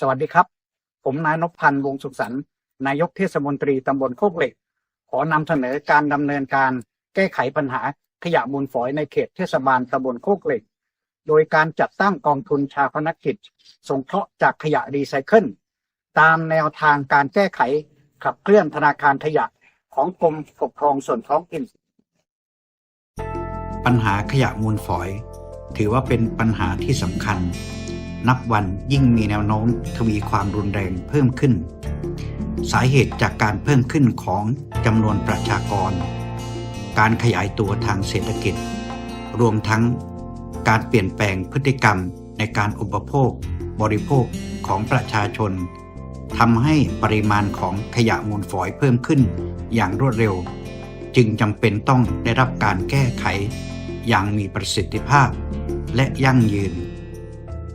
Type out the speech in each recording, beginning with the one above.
สวัสดีครับ ผมนายนพพันธ์วงสุขสันต์นายกเทศมนตรีตำบลโคกเหล็ก ขอนำเสนอการดำเนินการแก้ไขปัญหาขยะมูลฝอยในเขตเทศบาลตำบลโคกเหล็ก โดยการจัดตั้งกองทุนชาพนกิจ สงเคราะห์จากขยะรีไซเคิลตามแนวทางการแก้ไขขับเคลื่อนธนาคารขยะของกรมปกครองส่วนท้องถิ่น ปัญหาขยะมูลฝอย ถือว่าเป็นปัญหาที่สำคัญ นับวันยิ่งมีแนวโน้มทวีความรุนแรงเพิ่มขึ้น สาเหตุจากการเพิ่มขึ้นของจำนวนประชากร การขยายตัวทางเศรษฐกิจ รวมทั้งการเปลี่ยนแปลงพฤติกรรมในการอุปโภค บริโภคของประชาชนทำให้ปริมาณของขยะมูลฝอยเพิ่มขึ้นอย่างรวดเร็ว จึงจำเป็นต้องได้รับการแก้ไขอย่างมีประสิทธิภาพและยั่งยืน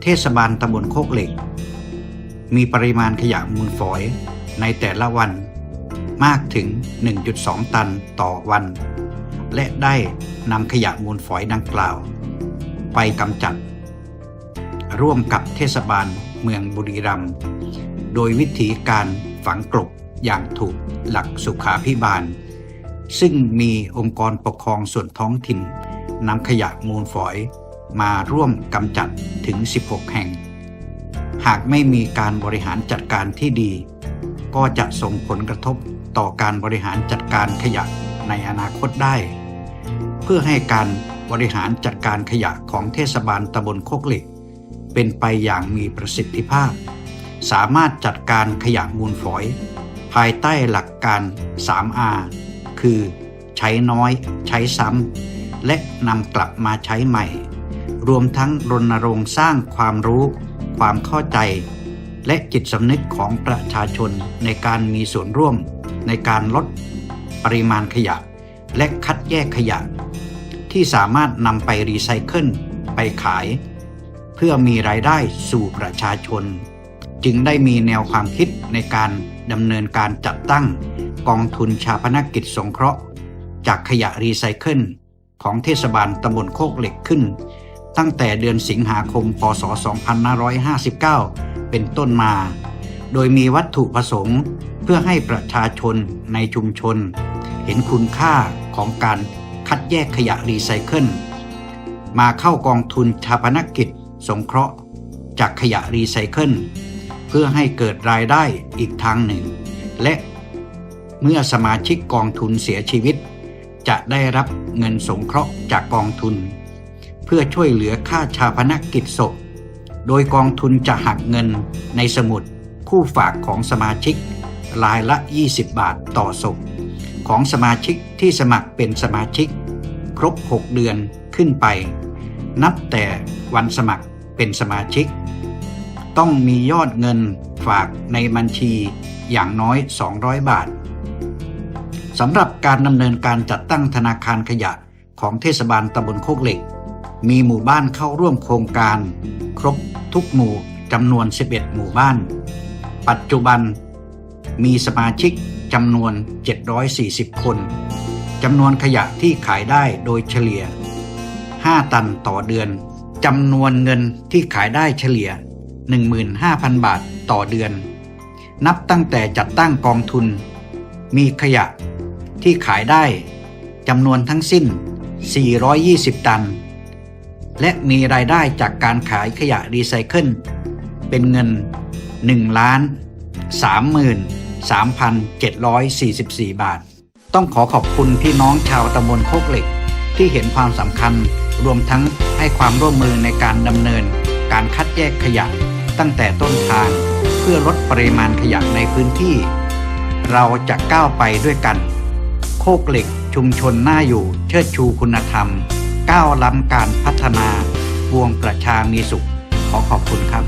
เทศบาลตำบลโคกเหล็ก มีปริมาณขยะมูลฝอยในแต่ละวันมากถึง 1.2 ตันต่อวัน และได้นำขยะมูลฝอยดังกล่าว ไปกำจัด ร่วมกับเทศบาลเมืองบุรีรัมย์โดยวิธีการฝังกลบอย่างถูกหลักสุขาพิบาล ซึ่งมีองค์กรปกครองส่วนท้องถิ่นนำขยะมูลฝอย มาร่วมกำจัดถึง 16 แห่ง หากไม่มีการบริหารจัดการที่ดี ก็จะส่งผลกระทบต่อการบริหารจัดการขยะในอนาคตได้ เพื่อให้การบริหารจัดการขยะของเทศบาลตำบลโคกเหล็ก เป็นไปอย่างมีประสิทธิภาพ สามารถจัดการขยะมูลฝอย ภายใต้หลักการ 3R คือ ใช้น้อย ใช้ซ้ำและนำกลับมาใช้ใหม่ รวมทั้งรณรงค์สร้างความรู้ ความเข้าใจ และจิตสำนึกของประชาชนในการมีส่วนร่วม ในการลดปริมาณขยะ และคัดแยกขยะ ที่สามารถนำไปรีไซเคิลไปขาย เพื่อมีรายได้สู่ประชาชน จึงได้มีแนวความคิดในการดำเนินการจัดตั้งกองทุนชาพนกิจสงเคราะห์ จากขยะรีไซเคิลของเทศบาลตำบลโคกเหล็กขึ้น ตั้งแต่เดือนสิงหาคม พศ 2559 เป็นต้นมา โดยมีวัตถุประสงค์เพื่อให้ประชาชนในชุมชน เห็นคุณค่าของการคัดแยกขยะรีไซเคิล มาเข้ากองทุนชาปนกิจสงเคราะห์ จากขยะรีไซเคิล เพื่อให้เกิดรายได้อีกทางหนึ่ง และเมื่อสมาชิกกองทุนเสียชีวิต จะได้รับเงินสงเคราะห์จากกองทุน เพื่อช่วยเหลือค่าชาพนกิจศพ โดยกองทุนจะหักเงินในสมุดคู่ฝากของสมาชิก รายละ 20 บาทต่อศพ ของสมาชิกที่สมัครเป็นสมาชิก ครบ 6 เดือนขึ้นไป นับแต่วันสมัครเป็นสมาชิก ต้องมียอดเงินฝากในบัญชีอย่างน้อย 200 บาทสำหรับการดำเนินการจัดตั้งธนาคารขยะของเทศบาลตำบลโคกเหล็ก มีหมู่บ้านเข้าร่วมโครงการ ครบทุกหมู่จำนวน 11 หมู่บ้าน ปัจจุบัน มีสมาชิกจำนวน 740 คนจำนวนขยะที่ขายได้โดยเฉลี่ย 5 ตันต่อเดือนจำนวนเงินที่ขายได้เฉลี่ย 15,000 บาทต่อเดือน นับตั้งแต่จัดตั้งกองทุน มีขยะที่ขายได้จำนวนทั้งสิ้น 420 ตัน และมีรายได้จากการขายขยะรีไซเคิลเป็นเงิน1ล้าน33,744 บาท ต้องขอขอบคุณพี่น้องชาวตำบลโคกเหล็ก ที่เห็นความสำคัญรวมทั้งให้ความร่วมมือในการดำเนิน การคัดแยกขยะตั้งแต่ต้นทาง เพื่อลดปริมาณขยะในพื้นที่ เราจะก้าวไปด้วยกัน โคกเหล็กชุมชนน่าอยู่เชิดชูคุณธรรม ก้าวล้ำการพัฒนาบวงประชามีสุข ขอขอบคุณครับ